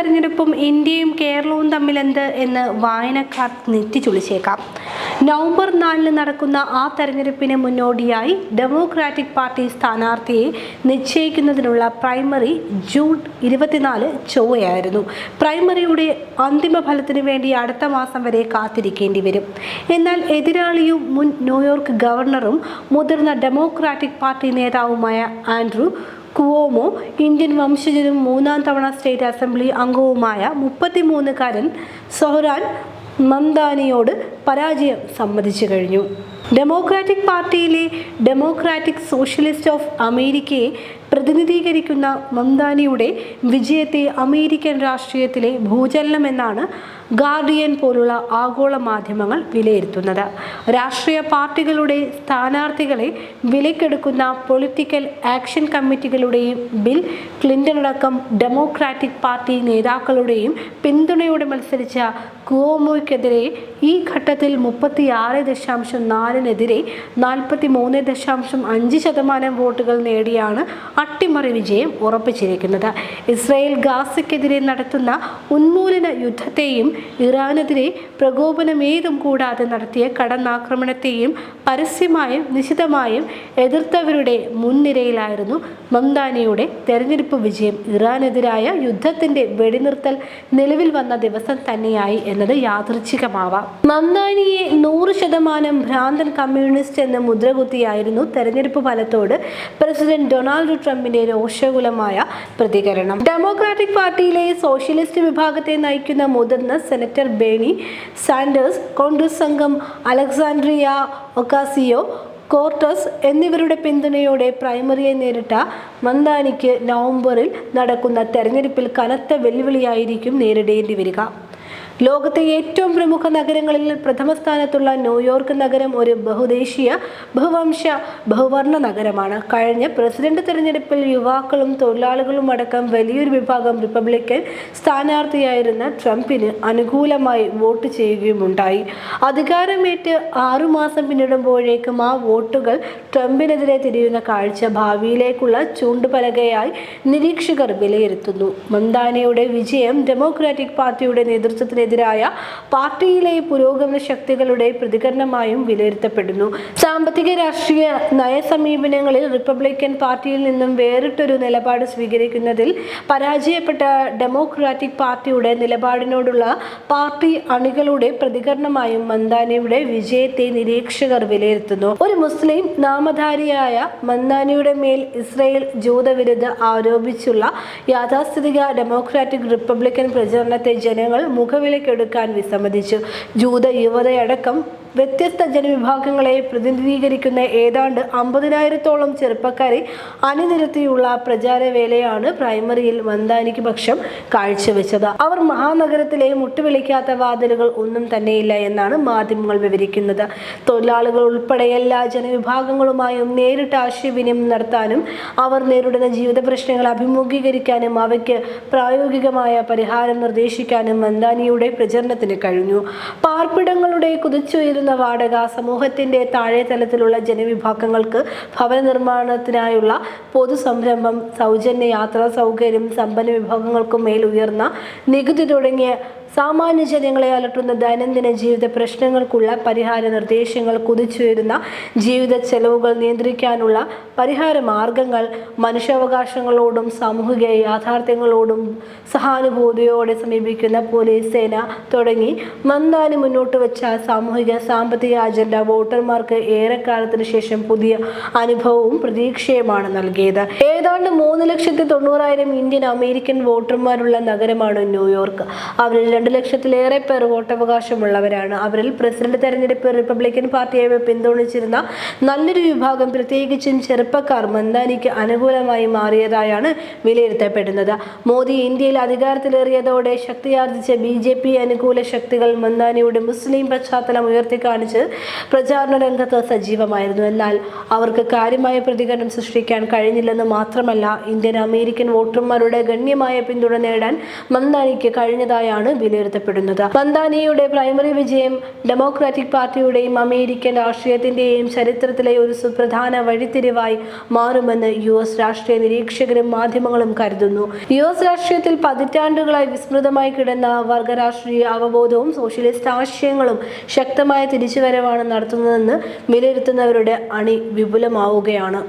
തെരഞ്ഞെടുപ്പും ഇന്ത്യയും കേരളവും തമ്മിലെന്ത് എന്ന് വായനക്കാർ നെറ്റിച്ചുളിച്ചേക്കാം നവംബർ നാലിന് നടക്കുന്ന ആ തെരഞ്ഞെടുപ്പിന് മുന്നോടിയായി ഡെമോക്രാറ്റിക് പാർട്ടി സ്ഥാനാർത്ഥിയെ നിശ്ചയിക്കുന്നതിനുള്ള പ്രൈമറി ജൂൺ ഇരുപത്തിനാല് ചൊവ്വയായിരുന്നു. പ്രൈമറിയുടെ അന്തിമ ഫലത്തിന് വേണ്ടി അടുത്ത മാസം വരെ കാത്തിരിക്കേണ്ടി വരും. എന്നാൽ എതിരാളിയും മുൻ ന്യൂയോർക്ക് ഗവർണറും മുതിർന്ന ഡെമോക്രാറ്റിക് പാർട്ടി നേതാവുമായ ആൻഡ്രൂ കുവോമോ ഇന്ത്യൻ വംശജനും മൂന്നാം തവണ സ്റ്റേറ്റ് അസംബ്ലി അംഗവുമായ മുപ്പത്തിമൂന്നുകാരൻ സൊഹ്റാൻ മന്ദാനിയോട് പരാജയം സമ്മതിച്ചു കഴിഞ്ഞു. ഡെമോക്രാറ്റിക് പാർട്ടിയിലെ ഡെമോക്രാറ്റിക് സോഷ്യലിസ്റ്റ് ഓഫ് അമേരിക്കയെ പ്രതിനിധീകരിക്കുന്ന മംദാനിയുടെ വിജയത്തെ അമേരിക്കൻ രാഷ്ട്രീയത്തിലെ ഭൂചലനമെന്നാണ് ഗാർഡിയൻ പോലുള്ള ആഗോള മാധ്യമങ്ങൾ വിലയിരുത്തുന്നത്. രാഷ്ട്രീയ പാർട്ടികളുടെ സ്ഥാനാർത്ഥികളെ വിലക്കെടുക്കുന്ന പൊളിറ്റിക്കൽ ആക്ഷൻ കമ്മിറ്റികളുടെയും ബിൽ ക്ലിന്റൺ അടക്കം ഡെമോക്രാറ്റിക് പാർട്ടി നേതാക്കളുടെയും പിന്തുണയോടെ മത്സരിച്ച കുവോമോയ്ക്കെതിരെ ഈ ഘട്ടത്തിൽ മുപ്പത്തിയാറ് ദശാംശം നാലിനെതിരെ നാൽപ്പത്തി മൂന്ന് ദശാംശം അഞ്ച് ശതമാനം വോട്ടുകൾ നേടിയാണ് അട്ടിമറി വിജയം ഉറപ്പിച്ചിരിക്കുന്നത്. ഇസ്രായേൽ ഗാസയ്ക്കെതിരെ നടത്തുന്ന ഉന്മൂലന യുദ്ധത്തെയും ഇറാനെതിരെ പ്രകോപനമേതും കൂടാതെ നടത്തിയ കടന്നാക്രമണത്തെയും പരസ്യമായും നിശിതമായും എതിർത്തവരുടെ മുൻനിരയിലായിരുന്നു മംദാനിയുടെ തെരഞ്ഞെടുപ്പ് വിജയം. ഇറാനെതിരായ യുദ്ധത്തിന്റെ വെടിനിർത്തൽ നിലവിൽ വന്ന ദിവസം തന്നെയായി എന്നത് യാദൃച്ഛികമാവാം. മംദാനിയെ നൂറ് ശതമാനം ഭ്രാന്തൻ കമ്മ്യൂണിസ്റ്റ് എന്ന മുദ്രകുത്തിയായിരുന്നു തെരഞ്ഞെടുപ്പ് ഫലത്തോട്. പ്രസിഡന്റ് ഡൊണാൾഡ് ട്രംപിന്റെ രോഷകുലമായ പ്രതികരണം. ഡെമോക്രാറ്റിക് പാർട്ടിയിലെ സോഷ്യലിസ്റ്റ് വിഭാഗത്തെ നയിക്കുന്ന മുതിർന്ന സെനറ്റർ ബേണി സാൻഡേഴ്സ് കോൺഗ്രസ് സംഘം അലക്സാൻഡ്രിയ ഒക്കാസിയോ കോർട്ടസ് എന്നിവരുടെ പിന്തുണയോടെ പ്രൈമറിയെ നേരിട്ട മന്ദാനിക്ക് നവംബറിൽ നടക്കുന്ന തെരഞ്ഞെടുപ്പിൽ കനത്ത വെല്ലുവിളിയായിരിക്കും നേരിടേണ്ടി വരിക. ലോകത്തെ ഏറ്റവും പ്രമുഖ നഗരങ്ങളിൽ പ്രഥമ സ്ഥാനത്തുള്ള ന്യൂയോർക്ക് നഗരം ഒരു ബഹുദേശീയ ബഹുവംശ ബഹുവർണ നഗരമാണ്. കഴിഞ്ഞ പ്രസിഡന്റ് തെരഞ്ഞെടുപ്പിൽ യുവാക്കളും തൊഴിലാളികളും അടക്കം വലിയൊരു വിഭാഗം റിപ്പബ്ലിക്കൻ സ്ഥാനാർത്ഥിയായിരുന്ന ട്രംപിന് അനുകൂലമായി വോട്ട് ചെയ്യുകയുമുണ്ടായി. അധികാരമേറ്റ് ആറുമാസം പിന്നിടുമ്പോഴേക്കും ആ വോട്ടുകൾ ട്രംപിനെതിരെ തിരിയുന്ന കാഴ്ച ഭാവിയിലേക്കുള്ള ചൂണ്ടുപലകയായി നിരീക്ഷകർ വിലയിരുത്തുന്നു. മന്ദാനയുടെ വിജയം ഡെമോക്രാറ്റിക് പാർട്ടിയുടെ നേതൃത്വത്തിനെതിരായ പാർട്ടിയിലെ പുരോഗമന ശക്തികളുടെ പ്രതികരണമായും വിലയിരുത്തപ്പെടുന്നു. സാമ്പത്തിക രാഷ്ട്രീയ നയ സമീപനങ്ങളിൽ റിപ്പബ്ലിക്കൻ പാർട്ടിയിൽ നിന്നും വേറിട്ടൊരു നിലപാട് സ്വീകരിക്കുന്നതിൽ പരാജയപ്പെട്ട ഡെമോക്രാറ്റിക് പാർട്ടിയുടെ നിലപാടിനോടുള്ള പാർട്ടി അണികളുടെ പ്രതികരണമായും മന്ദാനിയുടെ വിജയത്തെ നിരീക്ഷകർ വിലയിരുത്തുന്നു. ഒരു മുസ്ലിം നാമധാരിയായ മന്ദാനിയുടെ മേൽ ഇസ്രയേൽ ജൂതവിരുദ്ധ ആരോപിച്ചുള്ള യാഥാസ്ഥിതിക ഡെമോക്രാറ്റിക് റിപ്പബ്ലിക്കൻ പ്രചരണത്തെ ജനങ്ങൾ മുഖവിലക്കെടുക്കാൻ വിസമ്മതിച്ചു. ജൂത യുവതയടക്കം വ്യത്യസ്ത ജനവിഭാഗങ്ങളെ പ്രതിനിധീകരിക്കുന്ന ഏതാണ്ട് അമ്പതിനായിരത്തോളം ചെറുപ്പക്കാരെ അണിനിരത്തിയുള്ള പ്രചാരവേലയാണ് പ്രൈമറിയിൽ മന്ദാനിക്ക് പക്ഷം കാഴ്ചവെച്ചത്. അവർ മഹാനഗരത്തിലെ മുട്ടുവിളിക്കാത്ത വാതിലുകൾ ഒന്നും തന്നെയില്ല എന്നാണ് മാധ്യമങ്ങൾ വിവരിക്കുന്നത്. തൊഴിലാളികൾ ഉൾപ്പെടെ എല്ലാ ജനവിഭാഗങ്ങളുമായും നേരിട്ട് ആശയവിനിമയം നടത്താനും അവർ നേരിടുന്ന ജീവിത പ്രശ്നങ്ങൾ അഭിമുഖീകരിക്കാനും അവയ്ക്ക് പ്രായോഗികമായ പരിഹാരം നിർദ്ദേശിക്കാനും മന്ദാനിയുടെ പ്രചരണത്തിന് കഴിഞ്ഞു. പാർപ്പിടങ്ങളുടെ കുതിച്ചുയരുന്ന വാടക സമൂഹത്തിന്റെ താഴെ തലത്തിലുള്ള ജനവിഭാഗങ്ങൾക്ക് ഭവന നിർമ്മാണത്തിനായുള്ള പൊതു സംരംഭം സൗജന്യ യാത്രാ സൗകര്യം സമ്പന്ന വിഭാഗങ്ങൾക്കും മേൽ ഉയർന്ന നികുതി തുടങ്ങിയ സാമാന്യ ജനങ്ങളെ അലട്ടുന്ന ദൈനംദിന ജീവിത പ്രശ്നങ്ങൾക്കുള്ള പരിഹാര നിർദ്ദേശങ്ങൾ കുതിച്ചുയരുന്ന ജീവിത ചെലവുകൾ നിയന്ത്രിക്കാനുള്ള പരിഹാര മാർഗങ്ങൾ മനുഷ്യാവകാശങ്ങളോടും സാമൂഹിക യാഥാർത്ഥ്യങ്ങളോടും സഹാനുഭൂതിയോടെ സമീപിക്കുന്ന പോലീസ് സേന തുടങ്ങി മന്ദാനി മുന്നോട്ട് വെച്ച സാമൂഹിക സാമ്പത്തിക അജണ്ട വോട്ടർമാർക്ക് ഏറെക്കാലത്തിന് ശേഷം പുതിയ അനുഭവവും പ്രതീക്ഷയുമാണ് നൽകിയത്. ഏതാണ്ട് മൂന്ന് ലക്ഷത്തി തൊണ്ണൂറായിരം ഇന്ത്യൻ അമേരിക്കൻ വോട്ടർമാരുള്ള നഗരമാണ് ന്യൂയോർക്ക്. അവരിൽ രണ്ട് ലക്ഷത്തിലേറെ പേർ വോട്ടവകാശമുള്ളവരാണ്. അവരിൽ പ്രസിഡന്റ് തെരഞ്ഞെടുപ്പ് റിപ്പബ്ലിക്കൻ പാർട്ടിയെ പിന്തുണച്ചിരുന്ന നല്ലൊരു വിഭാഗം പ്രത്യേകിച്ചും ചെറുപ്പക്കാർ മന്ദാനിക്ക് അനുകൂലമായി മാറിയതായാണ് വിലയിരുത്തപ്പെടുന്നത്. മോദി ഇന്ത്യയിൽ അധികാരത്തിലേറിയതോടെ ശക്തിയാർജിച്ച ബി ജെ പി അനുകൂല ശക്തികൾ മന്ദാനിയുടെ മുസ്ലിം പശ്ചാത്തലം ഉയർത്തി കാണിച്ച് പ്രചാരണ രംഗത്ത് സജീവമായിരുന്നു. എന്നാൽ അവർക്ക് കാര്യമായ പ്രതികരണം സൃഷ്ടിക്കാൻ കഴിഞ്ഞില്ലെന്ന് മാത്രമല്ല ഇന്ത്യൻ അമേരിക്കൻ വോട്ടർമാരുടെ ഗണ്യമായ പിന്തുണ നേടാൻ മന്ദാനിക്ക് കഴിഞ്ഞതായാണ് വിലയിരുത്തപ്പെടുന്നത് മന്ദാനിയുടെ പ്രൈമറി വിജയം ഡെമോക്രാറ്റിക് പാർട്ടിയുടെയും അമേരിക്കൻ രാഷ്ട്രീയത്തിന്റെയും ചരിത്രത്തിലെ ഒരു സുപ്രധാന വഴിത്തിരിവായി മാറുമെന്ന് യു എസ് രാഷ്ട്രീയ നിരീക്ഷകരും മാധ്യമങ്ങളും കരുതുന്നു. യു എസ് രാഷ്ട്രീയത്തിൽ പതിറ്റാണ്ടുകളായി വിസ്മൃതമായി കിടന്ന വർഗരാഷ്ട്രീയ അവബോധവും സോഷ്യലിസ്റ്റ് ആശയങ്ങളും ശക്തമായ തിരിച്ചുവരവാണ് നടത്തുന്നതെന്ന് വിലയിരുത്തുന്നവരുടെ അണി വിപുലമാവുകയാണ്.